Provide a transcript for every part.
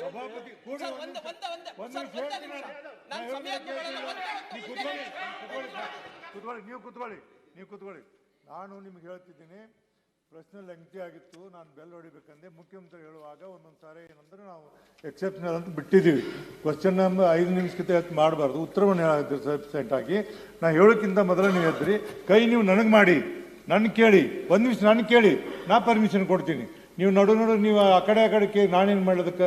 ಸಭಾಪತಿ ಕೂಡಿ ಸರ್, ಒಂದು ಒಂದೇ- ಒಂದೇ- ಒಂದೇ- ಸರ್, ನಿಮಿಷ ನಿಮಿಷ. ನಾನು. ನಾನು ನಾನು ಸಮಯ ಕುತ್ಕೊಳ್ಳಿ ನೀವು ಕುತ್ಕೊಳ್ಳಿ ನೀವು ಕೂತ್ಕೊಳ್ಳಿ ನಾನು ನಿಮ್ಗೆ ಹೇಳ್ತಿದ್ದೀನಿ ಪ್ರಶ್ನೆ ಲೆಂಗ್ತಿ ಆಗಿತ್ತು ನಾನು ಬೆಲ್ ಹೊಡಿಬೇಕಂದ್ರೆ ಮುಖ್ಯಮಂತ್ರಿ ಹೇಳುವಾಗ ಒಂದೊಂದು ಸಾರಿ ಏನಂದ್ರೆ ನಾವು ಎಕ್ಸೆಪ್ಷನಲ್ ಅಂತ ಬಿಟ್ಟಿದ್ದೀವಿ. ಕ್ವಶನ್ ನಮ್ಮ ಐದು ನಿಮಿಷಕ್ಕಿಂತ ಹೆಚ್ಚು ಮಾಡಬಾರ್ದು. ಉತ್ತರವನ್ನು ಹೇಳಿದ್ರಿ ಸಬ್ಸೆಂಟ್ ಆಗಿ. ನಾ ಹೇಳೋಕ್ಕಿಂತ ಮೊದಲು ನೀವು ಹೇಳ್ತೀರಿ ಕೈ ನೀವು ನನಗೆ ಮಾಡಿ. ನನ್ನ ಕೇಳಿ. ಒಂದು ನಿಮಿಷ ನಾನು ಕೇಳಿ. ನಾ ಪರ್ಮಿಷನ್ ಕೊಡ್ತೀನಿ. ನೀವು ನಡು ನಡು ನೀವು ಆ ಕಡೆ ಆ ಕಡೆ ಕೇಳಿ ನಾನೇನು ಮಾಡೋದಕ್ಕೆ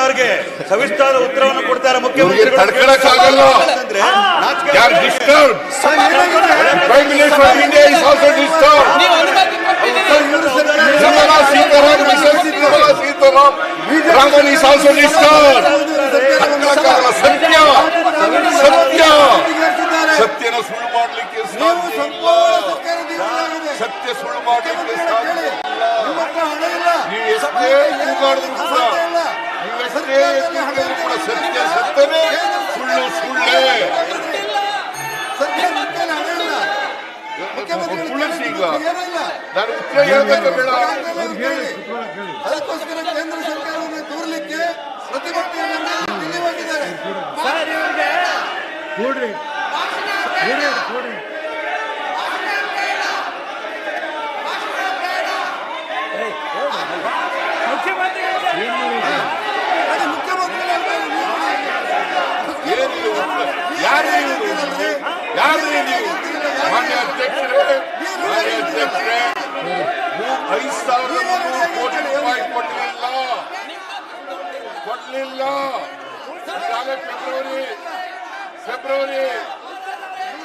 ಅವ್ರಿಗೆ. ಸವಿಸ್ತಾರ ಉತ್ತರವನ್ನು ಕೊಡ್ತಾರೆ ಮುಖ್ಯಮಂತ್ರಿಗಳು. ನೀವು ಎಷ್ಟೇ ಕೂಡ ಸತ್ಯ ಸತ್ಯನೇ ಸುಳ್ಳು ಸುಳ್ಳೇ. ತುಳಸಿ ಈಗ. ನಾನು ಉತ್ತರ ಹೇಳ್ಬೇಕು ಬೇಡ ಅದಕ್ಕೆ ಹೇಳಿ. ಅದಕ್ಕೋಸ್ಕರ ಕೇಂದ್ರ ಸರ್ಕಾರವನ್ನು ದೂರಲಿಕ್ಕೆ ಪ್ರತಿಭಟನೆಯನ್ನು ಇಲ್ಲಿ ಹೋಗಿದ್ದಾರೆ. ಕೂಡ್ರಿ. ಕೂಡ್ರಿ ಮುಖ್ಯಮಂತ್ರಿಗಳು ಹೇಳ್ತಾರೆ, ನೀವು ಏನು ನೀವು? ಯಾರು ಯಾರು ನೀವು ಮಾನ್ಯ ಅಧ್ಯಕ್ಷರೇ ಮಾನ್ಯ ಅಧ್ಯಕ್ಷರೇ, ಐದು ಸಾವಿರದ ಮುನ್ನೂರು ಕೋಟಿ ರೂಪಾಯಿ ಕೊಡಲಿಲ್ಲ. ಕೊಡಲಿಲ್ಲ. ಫೆಬ್ರವರಿ ಫೆಬ್ರವರಿ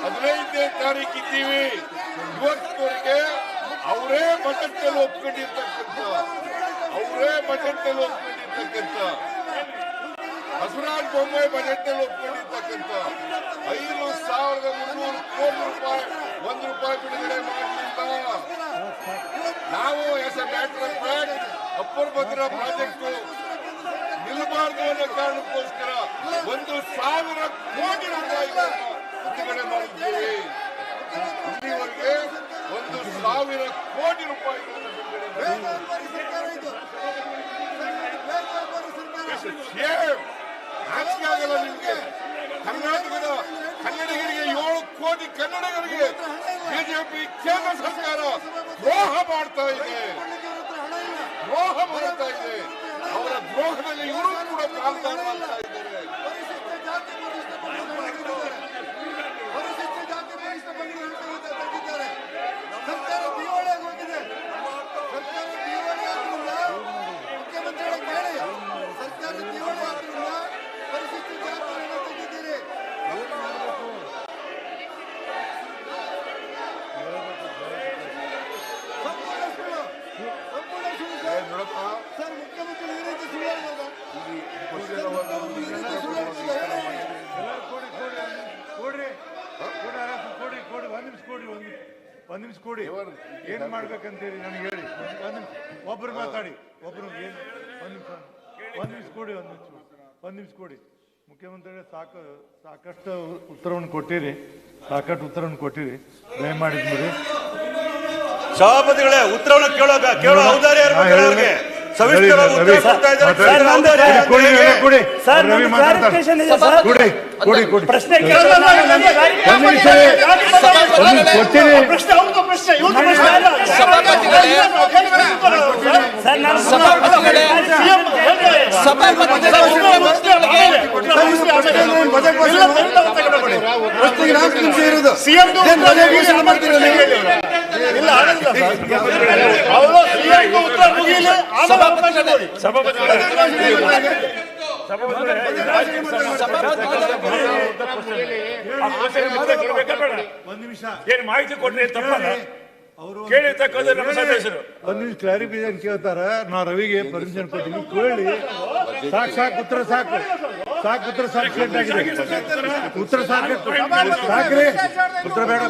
ಹದಿನೈದನೇ ತಾರೀಕು ಇದ್ದೀವಿ. ಇವತ್ತುವರೆಗೆ ಅವರೇ ಬಜೆಟ್ನಲ್ಲಿ ಒಪ್ಕೊಂಡಿರ್ತಕ್ಕಂಥ, ಅವರೇ ಬಜೆಟ್ನಲ್ಲಿ ಒಪ್ಕೊಂಡಿರ್ತಕ್ಕಂಥ ಬಸವರಾಜ ಬೊಮ್ಮಾಯಿ ಬಜೆಟ್ನಲ್ಲಿ ಒಪ್ಕೊಂಡಿರ್ತಕ್ಕಂಥ ಐದು ಸಾವಿರದ ಮುನ್ನೂರು ಕೋಟಿ ರೂಪಾಯಿ ಒಂದು ರೂಪಾಯಿ ಬಿಡುಗಡೆ ಮಾಡಲಿಲ್ಲ ನಾವು as a matter of fact upper Bhadra project ನಿಲ್ಲಬಾರದು ಅನ್ನೋ ಕಾರಣಕ್ಕೋಸ್ಕರ ಒಂದು ಸಾವಿರ ಕೋಟಿ ರೂಪಾಯಿ ಬಿಡುಗಡೆ ಮಾಡಿದ್ದೇವೆ. ಇಲ್ಲಿವರೆಗೆ ಒಂದು ಸಾವಿರ ಕೋಟಿ ರೂಪಾಯಿ ಬಿಡುಗಡೆ ನಾಚಿಕೆ ನಿಮ್ಗೆ ಕರ್ನಾಟಕದ ಕನ್ನಡಿಗರಿಗೆ ಏಳು ಕೋಟಿ ಕನ್ನಡಿಗರಿಗೆ ಬಿಜೆಪಿ ಕೇಂದ್ರ ಸರ್ಕಾರ ದ್ರೋಹ ಮಾಡ್ತಾ ಇದೆ. ದ್ರೋಹ ಮಾಡ್ತಾ ಇದೆ. ಅವರ ದ್ರೋಹದಲ್ಲಿ ಇವರು ಕೂಡ ಪಾಲ್ಗೊಳ್ತಾ ಇದ್ದಾರೆ ಪರಿಶಿಷ್ಟ ಜಾತಿ ಪರಿಶಿಷ್ಟ ಪಂಗಡವನ್ನು ತೆಗೆದಿದ್ದಾರೆ. ಪರಿಶಿಷ್ಟ ಜಾತಿ ಪರಿಶಿಷ್ಟ ಪಂಗಡವನ್ನು ತೆಗೆದಿದ್ದಾರೆ. ಸರ್ಕಾರ ದಿವಾಳಿಯಾಗಿ ಹೋಗಿದೆ ಸರ್ಕಾರ ದಿವಾಳಿ ಆದ್ರಿಂದ ಮುಖ್ಯಮಂತ್ರಿಗಳ ಕೇಳಿ ಸರ್ಕಾರ ದಿವಾಳಿ ಆದ್ರಿಂದ ಪರಿಶಿಷ್ಟ ಜಾತಿಯನ್ನು ತೆಗೆದಿದ್ದೀರಿ ಸಂಪೂರ್ಣ ಸುಳ್ಳು ಸಂಪೂರ್ಣ ಸುಳ್ಳು ಸರ್. ನೋಡಪ್ಪ ಸರ್ ಮುಖ್ಯಮಂತ್ರಿ ಈ ರೀತಿ ಸುಳ್ಳು ಹೇಳಿದಾಗ ಈ ಕೂಡಲೇ ಈ ರೀತಿ ಸುಳ್ಳು ಹೇಳ್ತಿದ್ದಾರೆ. ಎಲ್ಲರೂ ಕೂಡಿ ಕೂಡಿ ಕೂಡ್ರಿ ಕೂಡಿ ಆರಾಮ ಕೂಡಿ ಕೂಡಿ ಒಂದು ನಿಮಿಷ ಕೂಡಿ ಒಂದು ಒಂದು ನಿಮಿಷ ಕೂಡಿ. ಏನು ಮಾಡ್ಬೇಕಂತೇಳಿ ನನಗೆ ಹೇಳಿ. ಒಂದು ನಿಮಿಷ. ಒಬ್ರು ಮಾತಾಡಿ. ಒಬ್ರು ಏನು ಒಂದು ನಿಮಿಷ. ಒಂದು ನಿಮಿಷ ಕೂಡಿ ಒಂದು ನಿಮಿಷ. ಒಂದು ನಿಮಿಷ ಕೂಡಿ. ಮುಖ್ಯಮಂತ್ರಿಗಳೇ ಸಾಕು ಸಾಕಷ್ಟು ಉತ್ತರವನ್ನು ಕೊಟ್ಟಿರಿ. ಸಾಕಷ್ಟು ಉತ್ತರವನ್ನು ಕೊಟ್ಟಿರಿ. ದಯಮಾಡಿದ್ಬಿಡಿ ಸಭಾಪತಿಗಳೇ ಉತ್ತರವನ್ನು ಕೇಳೋಕ ಕೇಳೋ ಸರ್ ಇರ್ಬೇಕು ಕೊಡಿ, ಕೊಡಿ ಪ್ರಶ್ನೆ CM ಉತ್ತರ ಆಮೇಲೆ ಅವಕಾಶ ಕೊಡಿ. ಒಂದು ನಿಮಿಷ. ಏನ್ ಮಾಹಿತಿ ಕೊಟ್ರೆ ತಪ್ಪಲ್ಲ? ಅವರು ಕೇಳಿರ್ತಕ್ಕಂಥ ನಮ್ಮ ಸದಸ್ಯರು. ಒಂದು ನಿಮಿಷ ಕ್ಲಾರಿಫಿಕೇಶನ್ ಕೇಳ್ತಾರ. ನಾ ರವಿಗೆ ಪರ್ಮಿಷನ್ ಕೊಟ್ಟಿನಿ ಕೇಳಿ. ಸಾಕು ಸಾಕು ಉತ್ತರ ಸಾಕು. ಸಾಕು ಉತ್ತರ ಸಾಕು. ಉತ್ತರ ಸಾಕು. ಸಾಕ್ರಿ. ಉತ್ತರ ಬೇಡ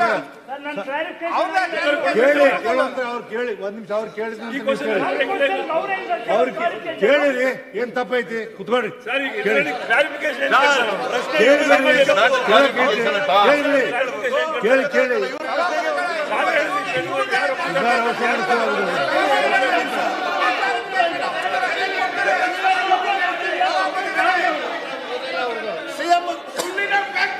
ಕೇಳಿ ಕೇಳುವಂತ ಅವ್ರು ಕೇಳಿ ಒಂದ್ ನಿಮಿಷ ಅವ್ರು ಕೇಳಿದ ಕೇಳಿ. ಅವ್ರು ಕೇಳಿರಿ ಏನ್ ತಪ್ಪೈತಿ? ಕುತ್ಕೊಳ್ರಿ. ಕೇಳಿ. ಕ್ಲಾರಿಫಿಕೇಶನ್ ಕೇಳಿ ಕೇಳಿ ಕೇಳಿ ಕೇಳಿ ಇದಾರ ಅವಶ್ಯ ಮಾಡ್ಕೊಳ್ಳೋದು. ಸಿಎಂ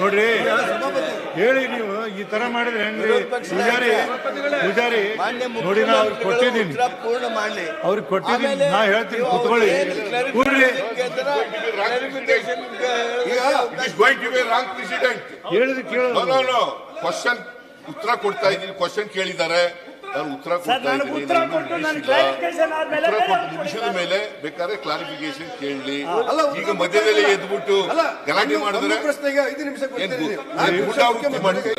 ನೋಡ್ರಿ ಹೇಳಿ ನೀವು ಈ ತರ ಮಾಡಿದ್ರೆ ಹೆಂಗ್ರಿ? ಪೂಜಾರಿ ಪೂಜಾರಿ ನೋಡಿ ನಾ ಅವ್ರಿಗೆ ಕೊಟ್ಟಿದ್ದೀನಿ. ಪೂರ್ಣ ಮಾಡ್ಲಿ. ಅವ್ರಿಗೆ ಕೊಟ್ಟಿದ್ದೀನಿ ನಾ ಹೇಳ್ತೀನಿ ಕುತ್ಕೊಳ್ಳಿ. ಕೂಡ್ರಿ going to be wrong president ಹೇಳಿದ್ರೆ ನೋ ಕ್ವಶನ್ ಉತ್ತರ ಕೊಡ್ತಾ ಇದ್ದೀನಿ ಕ್ವಶನ್ ಕೇಳಿದ್ದಾರೆ. ನಾನು ಉತ್ತರ ಕೊಡ್ತಾ ಇದ್ದೀನಿ. ಮುಗಿಸಿದ ಮೇಲೆ ಬೇಕಾದ್ರೆ ಕ್ಲಾರಿಫಿಕೇಶನ್ ಕೇಳಲಿ. ಅಲ್ಲ, ಈಗ ಮಧ್ಯದಲ್ಲಿ ಎದ್ಬಿಟ್ಟು ಅಲ್ಲ ಗಲಾಟೆ ಮಾಡಿದ್ರೆ ಪ್ರಶ್ನೆಗೆ ಐದು ನಿಮಿಷ ಏನ್ ಕೊಡ್ತೀನಿ ಗು- ನೀವು. ಏನ್ ನಾಲ್ಕು ನಿಮಿಷ ಮಾಡ್ತೀರಾ?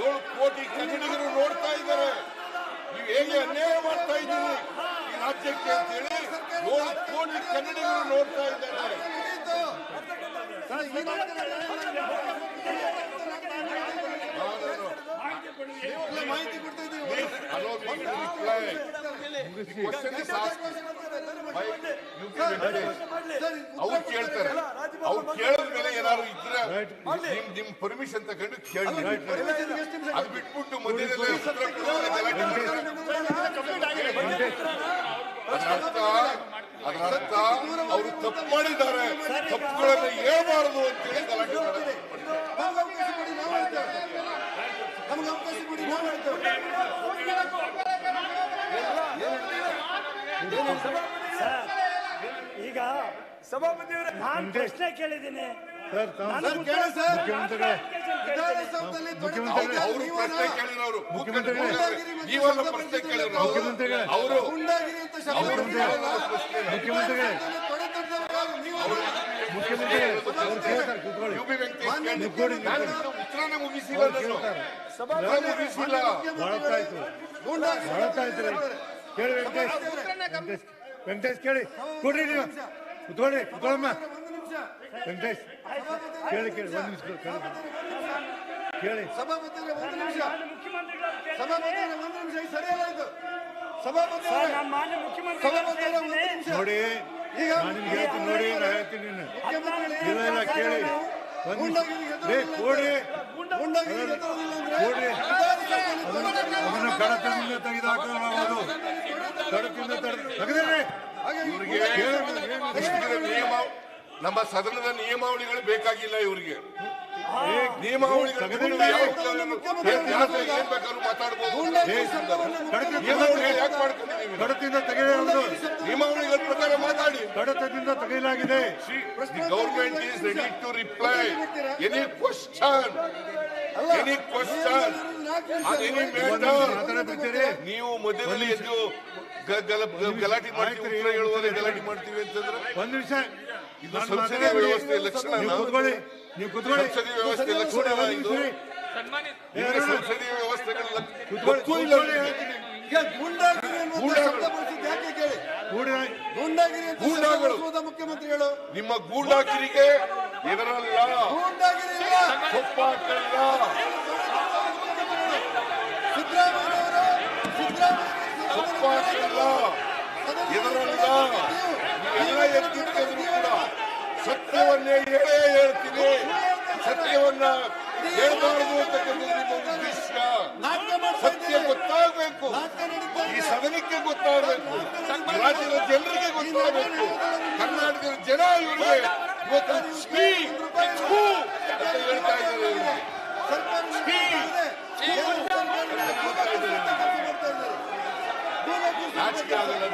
ಏಳು ಕೋಟಿ ಕನ್ನಡಿಗರು ನೋಡ್ತಾ ಇದ್ದಾರೆ. ಹೇಗೆ ಅನ್ಯಾಯ ಮಾಡ್ತಾ ಇದ್ದೀವಿ. ರಾಜ್ಯಕ್ಕೆ ಅಂತ ಹೇಳಿ ಏಳು ಕೋಟಿ ಕನ್ನಡಿಗರು ನೋಡ್ತಾ ಇದ್ದಾರೆ. ಮಾಹಿತಿ ಕೊಡ್ತಾ ಅವ್ರು ಕೇಳ್ತಾರೆ ಅವ್ರು ಕೇಳಿದ ಮೇಲೆ ಏನಾದ್ರು ಇದ್ರೆ ನಿಮ್ ನಿಮ್ ಪರ್ಮಿಷನ್ ತಗೊಂಡು ಕೇಳಿ ಅದು ಬಿಟ್ಬಿಟ್ಟು ಮಧ್ಯದಲ್ಲಿ ಉತ್ತರ ಕೊಡುವಾಗ ಗಲಾಟೆ ಮಾಡ್ತಾರೆ. ಅದರ ಅರ್ಥ ಅವರು ತಪ್ಪು ಮಾಡಿದ್ದಾರೆ ತಪ್ಪುಗಳನ್ನು ಹೇಳ್ಬಾರದು ಅಂತೇಳಿ ಗಲಾಟೆ ಮಾಡ್ತಾರೆ ನಮ್ಗೆ ಅವಕಾಶ ಕೊಡಿ ನಾವು ಹೇಳ್ತೇವೆ ನಮ್ಗೆ ಅವಕಾಶ ಕೊಡಿ ನಾವು ಹೇಳ್ತೇವೆ ಈಗ ಸಭಾಪತಿ ನಾನು ಪ್ರಶ್ನೆ ಕೇಳಿದ್ದೀನಿ. ಸರ್ ತಾವು ಸರ್ ಕೇಳಿ ಸರ್. ಮುಖ್ಯಮಂತ್ರಿಗಳೇ ಕೊಡಿ, ನಾನು ಕೊಡಿ. ಮುಗಿಸಿಲ್ಲ ಮುಗಿಸಿಲ್ಲ ಕೇಳಿ. ವೆಂಕಟೇಶ್. ವೆಂಕಟೇಶ್. ವೆಂಕಟೇಶ್. ಕೇಳಿ. ಕೊಡ್ರಿ ನೀವು. ಕುತ್ಕೊಳ್ಳಿ ಕುತ್ಕೊಳ್ಳಮ್ಮ. ಒಂದು ನಿಮಿಷ. ವೆಂಕಟೇಶ್. ಕೇಳಿ ಕೇಳಿ ಒಂದು ನಿಮಿಷ. ಕೇಳಿ. ಕೇಳಿ ಸಭಾಪತಿಯವರೇ ಒಂದು ನಿಮಿಷ. ಸಭಾಪತಿ ಒಂದು ನಿಮಿಷ. ಸರಿಯಲ್ಲ ಇದು. ಸಭಾಪತಿ ಸಭಾಪತಿ ಮಾನ್ಯ ಮುಖ್ಯಮಂತ್ರಿಗಳು ಒಂದು ನಿಮಿಷ. ನೋಡಿ ಈಗ ನಾನು ನಿಮ್ಗೆ ಹೇಳ್ತೀನಿ ನೋಡಿ ನಾ ಹೇಳ್ತೀನಿ ನೀನು ಇಲ್ಲ ಇಲ್ಲ ಕೇಳಿ. ಒಂದ್ ನಿಮಿಷ. ಅದನ್ನ ಕಡತದಿಂದ ಕಡತದಿಂದ ತೆಗೆದ್ರೆ ಇವರಿಗೆ ನಿಯಮ ನಮ್ಮ ಸದನದ ನಿಯಮಾವಳಿಗಳು ಬೇಕಾಗಿಲ್ಲ ಇವರಿಗೆ. ಮಾತಾಡ್ಬೋದು ನಿಯಮಾವಳಿಗಳು ಪ್ರಕಾರ ಮಾತಾಡಿ ಕಡತದಿಂದ ತೆಗೆಯಲಾಗಿದೆ government is ready to reply any question any question ನೀವು ಮಧ್ಯದಲ್ಲಿ ಎದ್ದು ಗಲಾಟೆ ಮಾಡ್ತೀವಿ ಹೇಳುವಾಗ ಗಲಾಟೆ ಮಾಡ್ತೀವಿ ಅಂತಂದ್ರೆ ಒಂದ್ ವಿಷಯ ಸಂಸದೀಯ. ವ್ಯವಸ್ಥೆ ಲಕ್ಷಣ ನೀವು ಕೂತ್ಕೊಳ್ಳಿ. ವ್ಯವಸ್ಥೆ ಲಕ್ಷಣ ಇದು. ವ್ಯವಸ್ಥೆಗಳ ಕೂತ್ಕೊಳ್ಳಿ, ಮುಖ್ಯಮಂತ್ರಿಗಳು ನಿಮ್ಮ ಗೂಂಡಾಗಿರಿಗೆ ಇದರಲ್ಲ ಒಪ್ಪಾಕಲ್ಲ ಸಿದ್ದರಾಮಯ್ಯನವರು ಒಪ್ಪಾಕಲ್ಲ ಸತ್ಯವನ್ನೇ ಹೇಳೇ ಹೇಳ್ತೀನಿ. ಸತ್ಯವನ್ನ ಹೇಳಬಾರದು ಅಂತಕ್ಕಂಥದ್ದು ಉದ್ದೇಶ ಸತ್ಯ ಗೊತ್ತಾಗಬೇಕು. ಈ. ಸದನಕ್ಕೆ ಗೊತ್ತಾಗಬೇಕು. ರಾಜ್ಯದ ಜನರಿಗೆ ಗೊತ್ತಾಗಬೇಕು. ಕರ್ನಾಟಕದ ಜನ ಇವರಿಗೆ ಇವತ್ತು ಅಂತ ಹೇಳ್ತಾ ಇದ್ದಾರೆ ಆಗಲ್ಲ